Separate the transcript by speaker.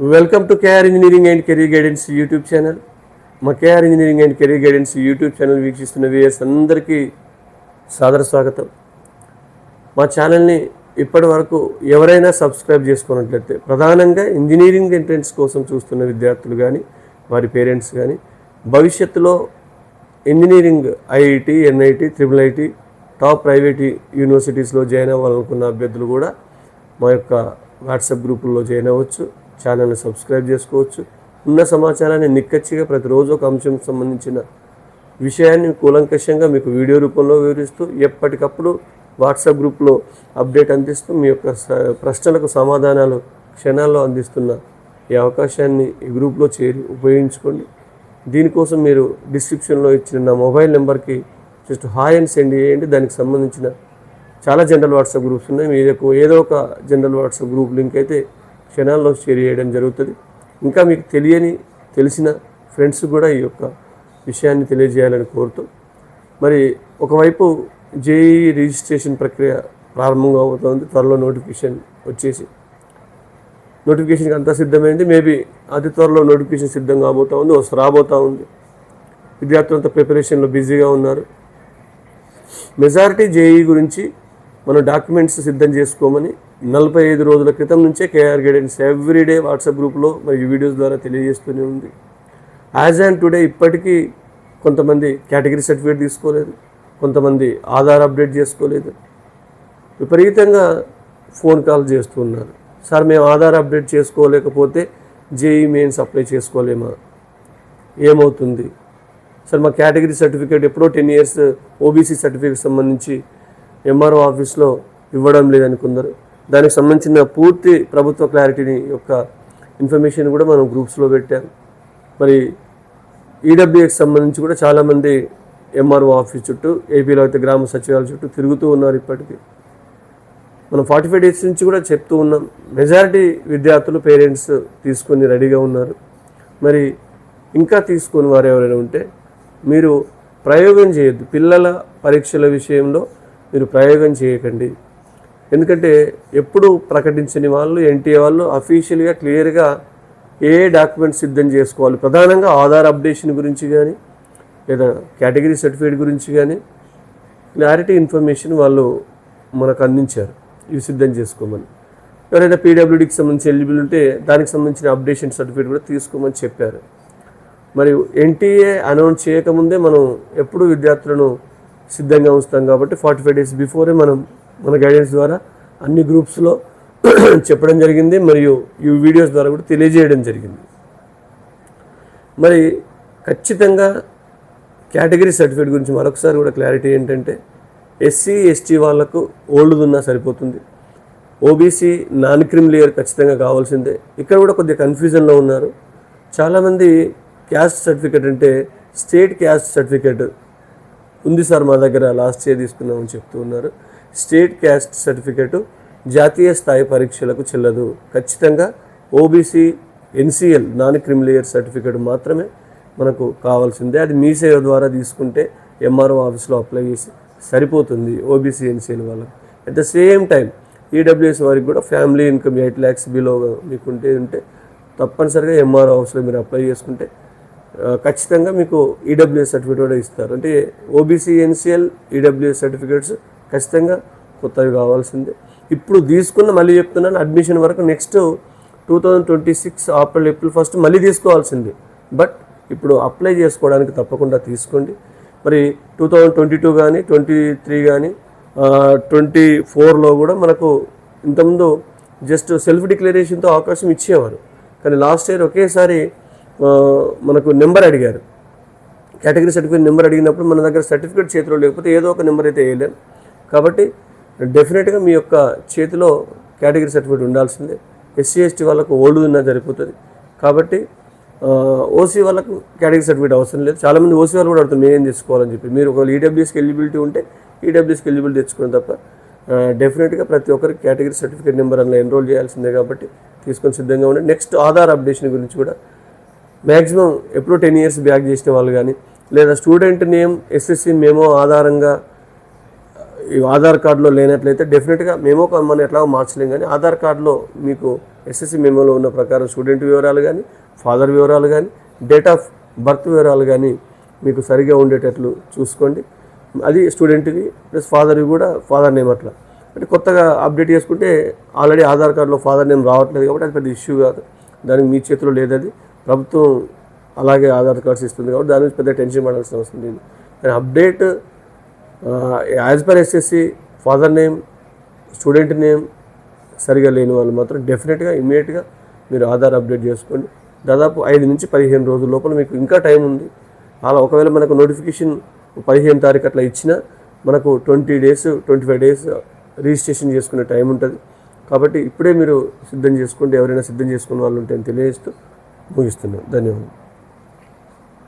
Speaker 1: Welcome to KR engineering and career guidance YouTube channel మా KR engineering and career guidance YouTube channel వీక్షిస్తున్న viewers అందరికీ సాదర స్వాగతం. మా ఛానల్ని ఇప్పటి వరకు ఎవరైనా సబ్స్క్రైబ్ చేసుకున్నట్లయితే ప్రధానంగా ఇంజనీరింగ్ ఎంట్రన్స్ కోసం చూస్తున్న విద్యార్థులు కానీ వారి పేరెంట్స్ కానీ భవిష్యత్తులో engineering IIT NIT triple IT top private యూనివర్సిటీస్లో join అవ్వాలనుకున్న అభ్యర్థులు కూడా మా యొక్క వాట్సాప్ గ్రూపుల్లో జాయిన్ అవ్వచ్చు. ఛానల్ని సబ్స్క్రైబ్ చేసుకోవచ్చు. ఉన్న సమాచారాన్ని నిక్కచ్చిగా ప్రతిరోజు ఒక అంశం సంబంధించిన విషయాన్ని కూలంకషంగా మీకు వీడియో రూపంలో వివరిస్తూ ఎప్పటికప్పుడు వాట్సాప్ గ్రూప్లో అప్డేట్ అందిస్తూ మీ యొక్క ప్రశ్నలకు సమాధానాలు క్షణాల్లో అందిస్తున్న ఈ అవకాశాన్ని ఈ గ్రూప్లో చేరి ఉపయోగించుకోండి. దీనికోసం మీరు డిస్క్రిప్షన్లో ఇచ్చిన నా మొబైల్ నెంబర్కి జస్ట్ హాయ్ అని సెండ్ చేయండి. దానికి సంబంధించిన చాలా జనరల్ వాట్సాప్ గ్రూప్స్ ఉన్నాయి. మీకు ఏదో ఒక జనరల్ వాట్సాప్ గ్రూప్ లింక్ అయితే క్షణాల్లో షేర్ చేయడం జరుగుతుంది. ఇంకా మీకు తెలియని తెలిసిన ఫ్రెండ్స్ కూడా ఈ యొక్క విషయాన్ని తెలియజేయాలని కోరుతూ మరి ఒకవైపు జేఈ రిజిస్ట్రేషన్ ప్రక్రియ ప్రారంభంగా అవుతుంది త్వరలో నోటిఫికేషన్ వచ్చేసి. నోటిఫికేషన్కి అంతా సిద్ధమైంది మేబీ అతి త్వరలో నోటిఫికేషన్ సిద్ధం కాబోతూ ఉంది వస్తు రాబోతూ ఉంది. విద్యార్థులంతా ప్రిపరేషన్లో బిజీగా ఉన్నారు. మెజారిటీ జేఈ గురించి మన డాక్యుమెంట్స్ సిద్ధం చేసుకోమని నలభై ఐదు రోజుల క్రితం నుంచే కేఆర్ గైడెన్స్ ఎవ్రీడే వాట్సాప్ గ్రూప్లో మరియు వీడియోస్ ద్వారా తెలియజేస్తూనే ఉంది. యాజ్ అండ్ టుడే ఇప్పటికీ కొంతమంది కేటగిరీ సర్టిఫికేట్ తీసుకోలేదు కొంతమంది ఆధార్ అప్డేట్ చేసుకోలేదు విపరీతంగా ఫోన్ కాల్ చేస్తూ ఉన్నారు. సార్ మేము ఆధార్ అప్డేట్ చేసుకోలేకపోతే జేఈ మెయిన్స్ అప్లై చేసుకోలేమా? ఏమవుతుంది? సార్ మా కేటగిరీ సర్టిఫికేట్ ఎప్పుడో టెన్ ఇయర్స్ ఓబీసీ సర్టిఫికేట్ సంబంధించి ఎంఆర్ఓ ఆఫీస్లో ఇవ్వడం లేదని కొందరు దానికి సంబంధించిన పూర్తి ప్రభుత్వ క్లారిటీని యొక్క ఇన్ఫర్మేషన్ కూడా మనం గ్రూప్స్లో పెట్టాం. మరి ఈడబ్ల్యూఎక్స్ సంబంధించి కూడా చాలామంది ఎంఆర్ఓ ఆఫీస్ చుట్టూ ఏపీలో అయితే గ్రామ సచివాలయం చుట్టూ తిరుగుతూ ఉన్నారు ఇప్పటికీ. మనం ఫార్టీ ఫైవ్ డేస్ నుంచి కూడా చెప్తూ ఉన్నాం. మెజారిటీ విద్యార్థులు పేరెంట్స్ తీసుకొని రెడీగా ఉన్నారు. మరి ఇంకా తీసుకొని వారు ఎవరైనా ఉంటే మీరు ప్రయోగం చేయొద్దు. పిల్లల పరీక్షల విషయంలో మీరు ప్రయోగం చేయకండి. ఎందుకంటే ఎప్పుడు ప్రకటించని వాళ్ళు ఎన్టీఏ వాళ్ళు అఫీషియల్గా క్లియర్గా ఏ డాక్యుమెంట్స్ సిద్ధం చేసుకోవాలి. ప్రధానంగా ఆధార్ అప్డేషన్ గురించి కానీ లేదా కేటగిరీ సర్టిఫికేట్ గురించి కానీ క్లారిటీ ఇన్ఫర్మేషన్ వాళ్ళు మనకు అందించారు. ఇవి సిద్ధం చేసుకోమని. ఎవరైనా పీడబ్ల్యూడికి సంబంధించి ఎలిజిబుల్ ఉంటే దానికి సంబంధించిన అప్డేషన్ సర్టిఫికేట్ కూడా తీసుకోమని చెప్పారు. మరియు ఎన్టీఏ అనౌన్స్ చేయకముందే మనం ఎప్పుడు విద్యార్థులను సిద్ధంగా ఉంచుతాం కాబట్టి ఫార్టీ ఫైవ్ డేస్ బిఫోరే మనం మన గైడెన్స్ ద్వారా అన్ని గ్రూప్స్లో చెప్పడం జరిగింది మరియు ఈ వీడియోస్ ద్వారా కూడా తెలియజేయడం జరిగింది. మరి ఖచ్చితంగా కేటగిరీ సర్టిఫికేట్ గురించి మరొకసారి కూడా క్లారిటీ ఏంటంటే ఎస్సీ ఎస్టీ వాళ్ళకు ఓల్డ్ ఉన్నా సరిపోతుంది. ఓబీసీ నాన్ క్రిమిలియర్ ఖచ్చితంగా కావాల్సిందే. ఇక్కడ కూడా కొద్దిగా కన్ఫ్యూజన్లో ఉన్నారు. చాలామంది క్యాస్ట్ సర్టిఫికేట్ అంటే స్టేట్ క్యాస్ట్ సర్టిఫికేట్ ఉంది సార్ మా దగ్గర లాస్ట్ ఇయర్ తీసుకున్నామని చెప్తూ ఉన్నారు. స్టేట్ క్యాస్ట్ సర్టిఫికేట్ జాతీయ స్థాయి పరీక్షలకు చెల్లదు. ఖచ్చితంగా OBC NCL non creamy layer certificate మాత్రమే మనకు కావాల్సిందే. అది మీ సేవ ద్వారా తీసుకుంటే ఎంఆర్ఓ ఆఫీస్లో అప్లై చేసి సరిపోతుంది ఓబీసీ ఎన్సిఎల్ వాళ్ళకి. At the same time EWS వారికి కూడా family income eight lakhs below మీకు ఉంటే ఉంటే తప్పనిసరిగా ఎంఆర్ఓ ఆఫీస్లో మీరు అప్లై చేసుకుంటే ఖచ్చితంగా మీకు ఈడబ్ల్యూఎస్ సర్టిఫికేట్ కూడా ఇస్తారు. అంటే ఓబీసీ ఎన్సిఎల్ ఈడబ్ల్యూఎస్ సర్టిఫికేట్స్ ఖచ్చితంగా కొత్తవి కావాల్సిందే. ఇప్పుడు తీసుకున్న మళ్ళీ చెప్తున్నాను అడ్మిషన్ వరకు next two thousand twenty six April April first మళ్ళీ తీసుకోవాల్సిందే. బట్ ఇప్పుడు అప్లై చేసుకోవడానికి తప్పకుండా తీసుకోండి. మరి టూ థౌజండ్ ట్వంటీ టూ కానీ ట్వంటీ త్రీ కానీ ట్వంటీ ఫోర్లో కూడా మనకు ఇంతకుముందు జస్ట్ సెల్ఫ్ డిక్లరేషన్తో అవకాశం ఇచ్చేవారు. కానీ లాస్ట్ ఇయర్ ఒకేసారి మనకు నెంబర్ అడిగారు. కేటగిరీ సర్టిఫికేట్ నెంబర్ అడిగినప్పుడు మన దగ్గర సర్టిఫికేట్ చేతిలో లేకపోతే ఏదో ఒక నెంబర్ అయితే వేయలేం. కాబట్టి డెఫినెట్గా మీ యొక్క చేతిలో కేటగిరీ సర్టిఫికేట్ ఉండాల్సిందే. ఎస్సీ ఎస్టీ వాళ్ళకు ఓల్డ్ ఉన్నా సరిపోతుంది. కాబట్టి ఓసీ వాళ్ళకు కేటగిరీ సర్టిఫికేట్ అవసరం లేదు. చాలామంది ఓసీ వాళ్ళు కూడా అడుగుతారు మేమేం తీసుకోవాలని చెప్పి? మీరు ఒకవేళ ఈడబ్ల్యూఎస్కి ఎలిజిబిలిటీ ఉంటే ఈడబ్ల్యూఎస్కి ఎలిజిబిలిటీ తెచ్చుకుని తప్ప డెఫినెట్గా ప్రతి ఒక్కరికి కేటగిరీ సర్టిఫికేట్ నెంబర్ అందులో ఎన్రోల్ చేయాల్సిందే కాబట్టి తీసుకొని సిద్ధంగా ఉండండి. నెక్స్ట్ ఆధార్ అప్డేషన్ గురించి కూడా మ్యాక్సిమం ఎప్పుడో టెన్ ఇయర్స్ బ్యాక్ చేసిన వాళ్ళు కానీ లేదా స్టూడెంట్ నేమ్ ఎస్ఎస్సి మేమో ఆధారంగా ఆధార్ కార్డులో లేనట్లయితే డెఫినెట్గా మేము మనం ఎట్లాగో మార్చలేం కానీ ఆధార్ కార్డులో మీకు ఎస్ఎస్సి మెమోలో ఉన్న ప్రకారం స్టూడెంట్ వివరాలు కానీ ఫాదర్ వివరాలు కానీ డేట్ ఆఫ్ బర్త్ వివరాలు కానీ మీకు సరిగా ఉండేటట్లు చూసుకోండి. అది స్టూడెంట్వి ప్లస్ ఫాదర్వి కూడా ఫాదర్ నేమ్ అట్లా. అంటే కొత్తగా అప్డేట్ చేసుకుంటే ఆల్రెడీ ఆధార్ కార్డులో ఫాదర్ నేమ్ రావట్లేదు కాబట్టి అది పెద్ద ఇష్యూ కాదు. దానికి మీ చేతిలో లేదది. ప్రభుత్వం అలాగే ఆధార్ కార్డ్స్ ఇస్తుంది కాబట్టి దాని గురించి పెద్ద టెన్షన్ పడాల్సిన అవసరం లేదు. కానీ update as per SSC father name student name సరిగా లేని వాళ్ళు మాత్రం డెఫినెట్గా ఇమీడియట్గా మీరు ఆధార్ అప్డేట్ చేసుకోండి. దాదాపు ఐదు నుంచి పదిహేను రోజుల లోపల మీకు ఇంకా టైం ఉంది. అలా ఒకవేళ మనకు నోటిఫికేషన్ పదిహేను తారీఖు అట్లా ఇచ్చినా మనకు twenty days twenty five days registration చేసుకునే టైం ఉంటుంది. కాబట్టి ఇప్పుడే మీరు సిద్ధం చేసుకోండి. ఎవరైనా సిద్ధం చేసుకున్న వాళ్ళు ఉంటే అని తెలియజేస్తూ ముగిస్తున్నాను. ధన్యవాదాలు.